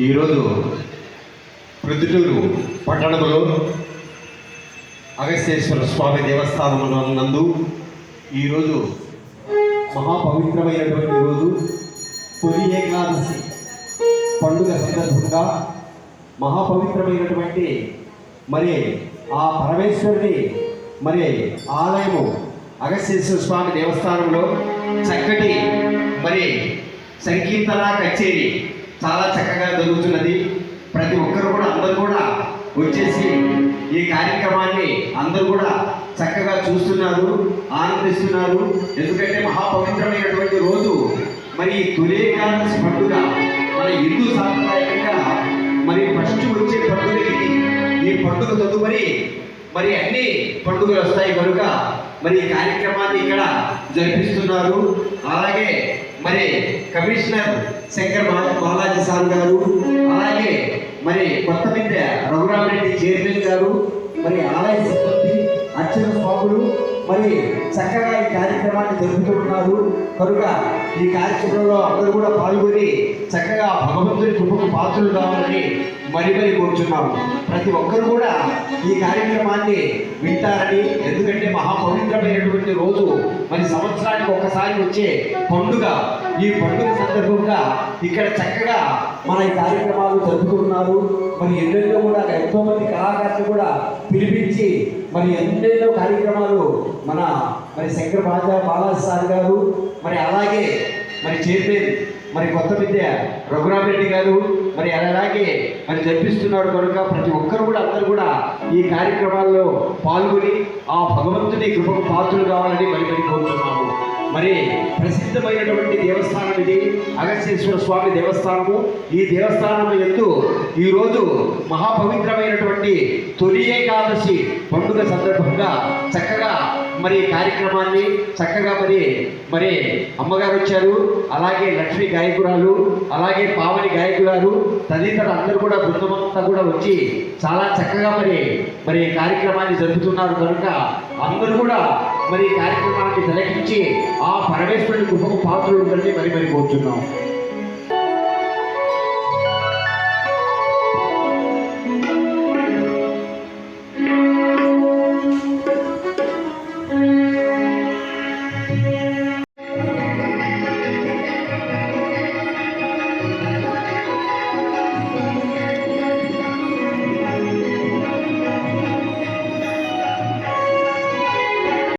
ఈరోజు ప్రొద్దుటూరు పట్టణంలో అగస్తేశ్వర స్వామి దేవస్థానం నందు ఈరోజు మహాపవిత్రమైనటువంటి రోజు. తొలి ఏకాదశి పండుగ సందర్భంగా మహాపవిత్రమైనటువంటి మరి ఆ పరమేశ్వరుని మరి ఆలయము అగస్తేశ్వర స్వామి దేవస్థానంలో చక్కటి మరి సంకీర్తన కచేరీ చాలా చక్కగా జరుగుతున్నది. ప్రతి ఒక్కరు కూడా అందరూ కూడా వచ్చేసి ఈ కార్యక్రమాన్ని అందరూ కూడా చక్కగా చూస్తున్నారు ఆనందిస్తున్నారు. ఎందుకంటే మహాపవిత్రమైనటువంటి రోజు. మరి తొలి ఏకాదశి పండుగ మన హిందూ సాంప్రదాయంగా మరి ఫస్ట్ వచ్చే పండుగ ఇది ఈ పండుగ తదుపరి మరి అన్ని పండుగలు వస్తాయి కనుక మరి ఈ కార్యక్రమాన్ని ఇక్కడ జరిపిస్తున్నారు. అలాగే మరి కమిషనర్ శంకర్ బా- బాలాజీ సార్ గారు అలాగే మరి కొత్త విద్య రఘురామరెడ్డి చైర్మన్ గారు మరి ఆలయ సిబ్బంది అర్చన స్వాములు మరి చక్కగా ఈ కార్యక్రమాన్ని జరుపుతున్నారు కనుక ఈ కార్యక్రమంలో అందరూ కూడా పాల్గొని చక్కగా భగవంతుని కృపకు పాత్రలు కావాలని మరి మరి కోరుచున్నాము ప్రతి ఒక్కరు కూడా ఈ కార్యక్రమాన్ని వింటారని ఎందుకంటే మహాపవిత్రమైనటువంటి రోజు మరి సంవత్సరానికి ఒక్కసారి వచ్చే పండుగ. ఈ పండుగ సందర్భంగా ఇక్కడ చక్కగా మన ఈ కార్యక్రమాలు జరుపుకుంటున్నారు. మరి ఎన్నెన్నో కూడా ఎంతో మంది కళాకారులు కూడా పిలిపించి మరి ఎన్నెన్నో కార్యక్రమాలు మన మరి శంకర్ బాజా బాలాజీ సార్ గారు మరి అలాగే మరి చైర్మన్ మరి కొత్త విద్య రఘురామరెడ్డి గారు మరి అలాగే మరి జరిపిస్తున్నారు కనుక ప్రతి ఒక్కరు కూడా అందరూ కూడా ఈ కార్యక్రమాల్లో పాల్గొని ఆ భగవంతుని కృపకు పాత్రులు కావాలని మరి కోరుతున్నాము. మరి ప్రసిద్ధమైనటువంటి దేవస్థానం ఇది. అగస్యేశ్వర స్వామి దేవస్థానము. ఈ దేవస్థానం ఎందు ఈరోజు మహాపవిత్రమైనటువంటి తొలి ఏకాదశి పండుగ సందర్భంగా చక్కగా మరి ఈ కార్యక్రమాన్ని చక్కగా మరి మరి అమ్మగారు వచ్చారు అలాగే లక్ష్మి గాయకురాలు అలాగే పావని గాయకురాలు తదితర అందరూ కూడా బృందమంతా కూడా వచ్చి చాలా చక్కగా మరి మరి కార్యక్రమాన్ని జరుపుతున్నారు కనుక అందరూ కూడా మరి కార్యక్రమాన్ని తిలకించి ఆ పరమేశ్వరుని కృపకు పాత్రలు ఉందని మరి మరి కోరుతున్నాం